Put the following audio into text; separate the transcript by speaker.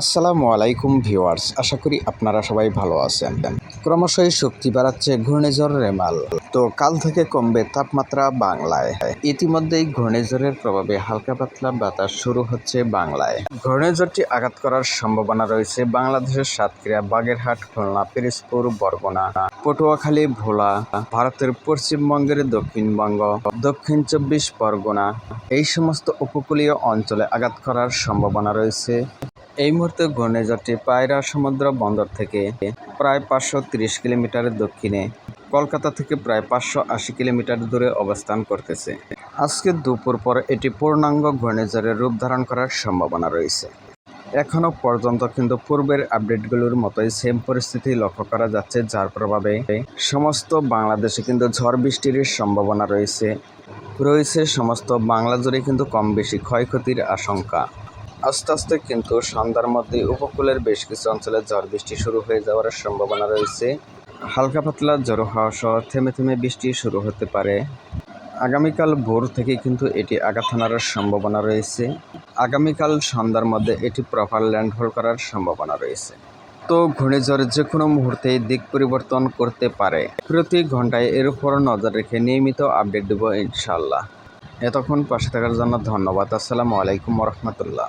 Speaker 1: আসসালামু আলাইকুম ভিউয়ার্স আশা করি আপনারা সবাই ভালো আছেন। ক্রমশই শক্তি বাড়াচ্ছে ঘূর্ণিঝড় রেমাল। তো কাল থেকে কমবে তাপমাত্রা বাংলায়। ইতিমধ্যেই ঘূর্ণিঝড়ের প্রভাবে হালকা পাতলা বাতাস শুরু হচ্ছে বাংলায়। ঘূর্ণিঝড়টি আঘাত করার সম্ভাবনা রয়েছে বাংলাদেশের সাতক্ষীরা, বাগেরহাট, খুলনা, পিরিজপুর, বরগুনা, পটুয়াখালী, ভোলা, ভারতের পশ্চিমবঙ্গের দক্ষিণবঙ্গ, দক্ষিণ চব্বিশ পরগনা। এই সমস্ত উপকূলীয় অঞ্চলে আঘাত করার সম্ভাবনা রয়েছে। এই মুহূর্তে ঘূর্ণিঝড়টি পায়রা সমুদ্র বন্দর থেকে প্রায় পাঁচশো তিরিশ কিলোমিটারের দক্ষিণে, কলকাতা থেকে প্রায় পাঁচশো আশি কিলোমিটার দূরে অবস্থান করতেছে। আজকে দুপুর পর এটি পূর্ণাঙ্গ ঘূর্ণিঝড়ের রূপ ধারণ করার সম্ভাবনা রয়েছে। এখনও পর্যন্ত কিন্তু পূর্বের আপডেটগুলোর মতোই সেম পরিস্থিতি লক্ষ্য করা যাচ্ছে, যার প্রভাবে সমস্ত বাংলাদেশে কিন্তু ঝড় বৃষ্টির সম্ভাবনা রয়েছে। রয়েছে সমস্ত বাংলা জুড়ে কিন্তু কম বেশি ক্ষয়ক্ষতির আশঙ্কা। আস্তে আস্তে কিন্তু সন্ধ্যার মধ্যে উপকূলের বেশ কিছু অঞ্চলে ঝড় বৃষ্টি শুরু হয়ে যাওয়ার সম্ভাবনা রয়েছে। হালকা পাতলা জড়ো হাওয়া সহ থেমে থেমে বৃষ্টি শুরু হতে পারে। আগামীকাল ভোর থেকে কিন্তু এটি আঘাত হানার সম্ভাবনা রয়েছে। আগামীকাল সন্ধ্যার মধ্যে এটি প্রপার ল্যান্ডফল করার সম্ভাবনা রয়েছে। তো ঘূর্ণিঝড় যে কোনো মুহূর্তে দিক পরিবর্তন করতে পারে। প্রতি ঘন্টায় এর উপর নজর রেখে নিয়মিত আপডেট দেবো ইনশাল্লাহ এতক্ষণ পাশে থাকার জন্য ধন্যবাদ। আসসালামু আলাইকুম রহমতুল্লাহ।